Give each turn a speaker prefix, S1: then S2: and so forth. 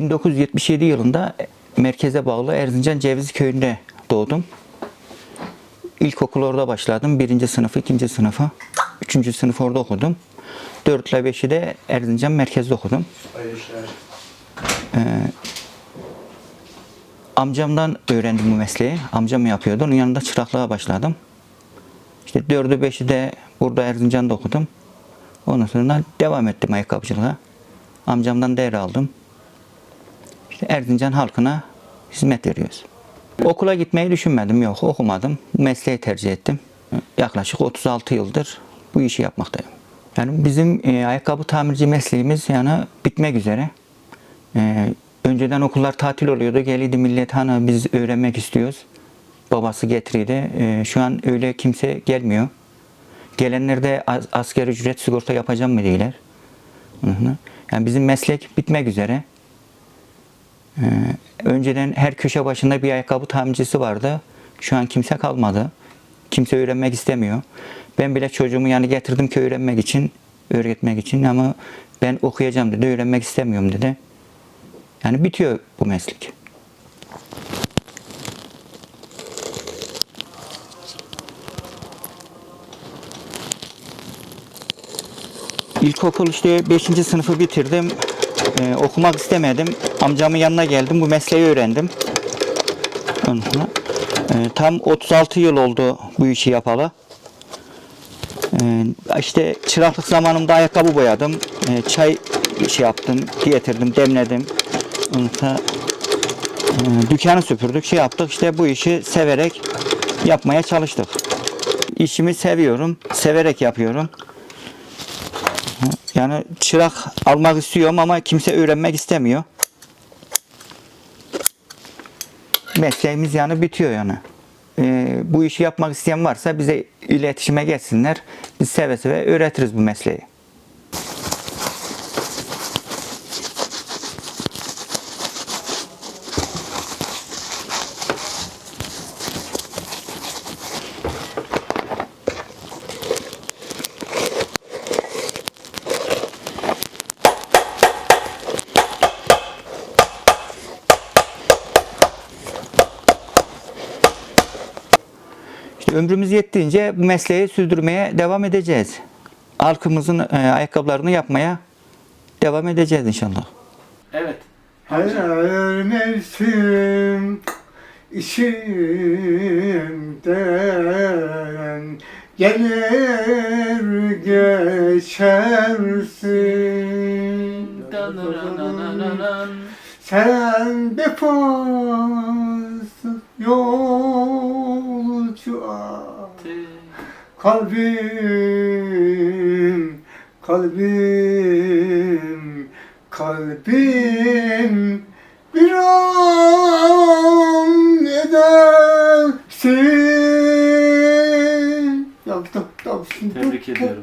S1: 1977 yılında merkeze bağlı Erzincan Cevizli Köyü'nde doğdum. İlkokul orada başladım. Birinci sınıfı, ikinci sınıfı. Üçüncü sınıf orada okudum. 4 ile 5'i de Erzincan merkezde okudum.
S2: İşler.
S1: Amcamdan öğrendim bu mesleği. Amcam yapıyordu. Onun yanında çıraklığa başladım. İşte 4'ü 5'i de burada Erzincan'da okudum. Ondan sonra devam ettim ayakkabıcılığa. Amcamdan değer aldım. Erzincan halkına hizmet veriyoruz. Okula gitmeyi düşünmedim. Yok okumadım. Mesleği tercih ettim. Yaklaşık 36 yıldır bu işi yapmaktayım. Yani bizim e, ayakkabı tamirci mesleğimiz yani bitmek üzere. E, önceden okullar tatil oluyordu. Geliydi millet hani biz öğrenmek istiyoruz. Babası getiriydi. E, şu an öyle kimse gelmiyor. Gelenler de as- asgari ücret sigorta yapacağım mı diyorlar. Yani bizim meslek bitmek üzere. Ee, önceden her köşe başında bir ayakkabı tamircisi vardı. Şu an kimse kalmadı. Kimse öğrenmek istemiyor. Ben bile çocuğumu yani getirdim ki öğrenmek için, öğretmek için ama ben okuyacağım dedi, öğrenmek istemiyorum dedi. Yani bitiyor bu meslek. İlkokul işte 5. sınıfı bitirdim. Ee, okumak istemedim. Amcamın yanına geldim. Bu mesleği öğrendim. Sonra, e, tam 36 yıl oldu bu işi yapalı. Ee, işte çıraklık zamanımda ayakkabı boyadım. Ee, çay şey yaptım, getirdim, demledim. Sonra, e, dükkanı süpürdük, şey yaptık. İşte bu işi severek yapmaya çalıştık. İşimi seviyorum, severek yapıyorum. Yani çırak almak istiyorum ama kimse öğrenmek istemiyor. Mesleğimiz yani bitiyor yani. Ee, bu işi yapmak isteyen varsa bize iletişime geçsinler. Biz seve seve öğretiriz bu mesleği. Ömrümüz yettiğince bu mesleği sürdürmeye devam edeceğiz. Halkımızın e, ayakkabılarını yapmaya devam edeceğiz inşallah.
S2: Evet.
S3: Her mevsim içimden gelir geçersin. Sen defasız yolcu kalbim, kalbim, kalbim bir an edersin. Yaptım, yaptım.
S2: Tebrik ediyorum.